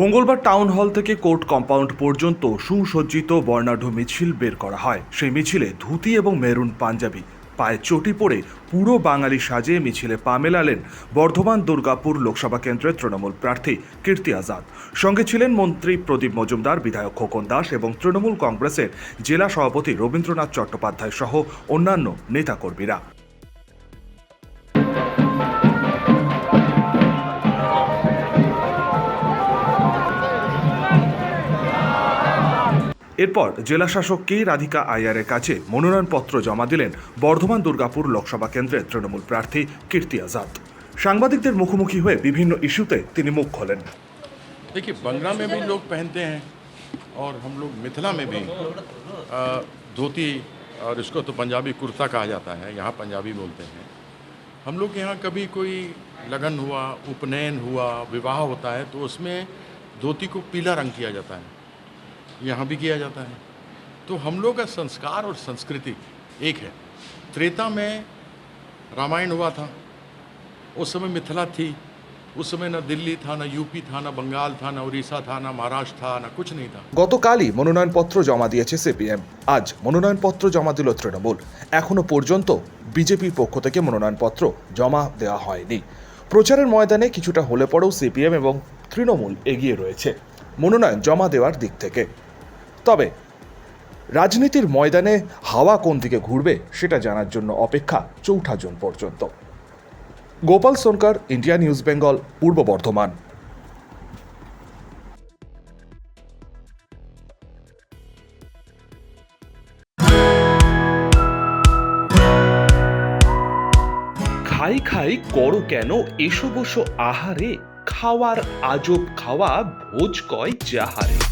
মঙ্গলবার town hall থেকে court compound পর্যন্ত সুসজ্জিত বর্ণাঢ্য মিছিল বের করা হয়। সেই মিছিলে ধুতি এবং মেরুন পাঞ্জাবি, পায়ে চটি পরে পুরো বাঙালি সাজে মিছিলে পা মেলালেন বর্ধমান দুর্গাপুর লোকসভা কেন্দ্রের তৃণমূল প্রার্থী কীর্তি আজাদ। সঙ্গে ছিলেন মন্ত্রী প্রদীপ মজুমদার, বিধায়ক খোকন দাস এবং তৃণমূল কংগ্রেসের জেলা সভাপতি রবীন্দ্রনাথ চট্টোপাধ্যায় সহ অন্যান্য নেতাকর্মীরা। এরপর জেলাশাসক কে রাধিকা আয়ারের কাছে মনোনয়নপত্র জমা দিলেন বর্ধমান দুর্গাপুর লোকসভা কেন্দ্রের তৃণমূল প্রার্থী কীর্তি আজাদ সাংবাদিকদের মুখোমুখি হয়ে বিভিন্ন ইস্যুতে তিনি মুখ খোলেন देखिए बंगला में भी लोग पहनते हैं और हम लोग मिथिला में भी अ, धोती और इसको तो पंजाबी कुर्ता कहा जाता है यहाँ पंजाबी बोलते हैं हम लोग के यहाँ कभी कोई लगन हुआ उपनयन हुआ विवाह होता है तो उसमें धोती को पीला रंग किया जाता है यहाँ भी किया जाता है तो हम लोग का संस्कार और संस्कृति एक है त्रेता में रामायण हुआ था उस समय मिथिला थी उस समय न दिल्ली था न यूपी था न बंगाल था न उड़ीसा था न महाराष्ट्र था न कुछ नहीं था গতকালই মনোনয়নপত্র জমা দিয়েছে সিপিএম আজ মনোনয়নপত্র জমা দিল তৃণমূল এখনো পর্যন্ত বিজেপির পক্ষ থেকে মনোনয়নপত্র জমা দেওয়া হয়নি প্রচারের ময়দানে কিছুটা হলে পরেও সিপিএম এবং তৃণমূল এগিয়ে রয়েছে মনোনয়ন জমা দেওয়ার দিক থেকে তবে রাজনীতির ময়দানে হাওয়া কোন দিকে ঘুরবে সেটা জানার জন্য অপেক্ষা চৌঠা জুন পর্যন্ত। Gopal Sonkar, India News Bengal, Purba Bardhaman. খাই খাই করো কেন? এসো বসো আহারে। খাওয়ার আজব খাওয়া, ভোজ কয় যাহারে।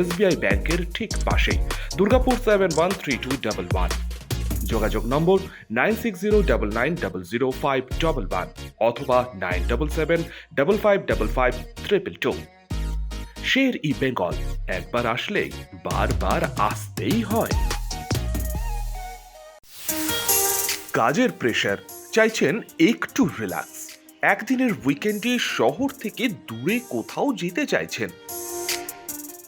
SBI ব্যাংকের ঠিক পাশেই। Durgapur seven one three two double one যোগাযোগ নম্বর nine six zero double nine double zero five double one অথবা nine double seven double five double five triple two Sher e Bengal একবার আসলে বারবার আসতেই হয়। কাজের প্রেশার চাইছেন একটু রিল্যাক্স একদিনের উইকেন্ডে শহর থেকে দূরে কোথাও যেতে চাইছেন।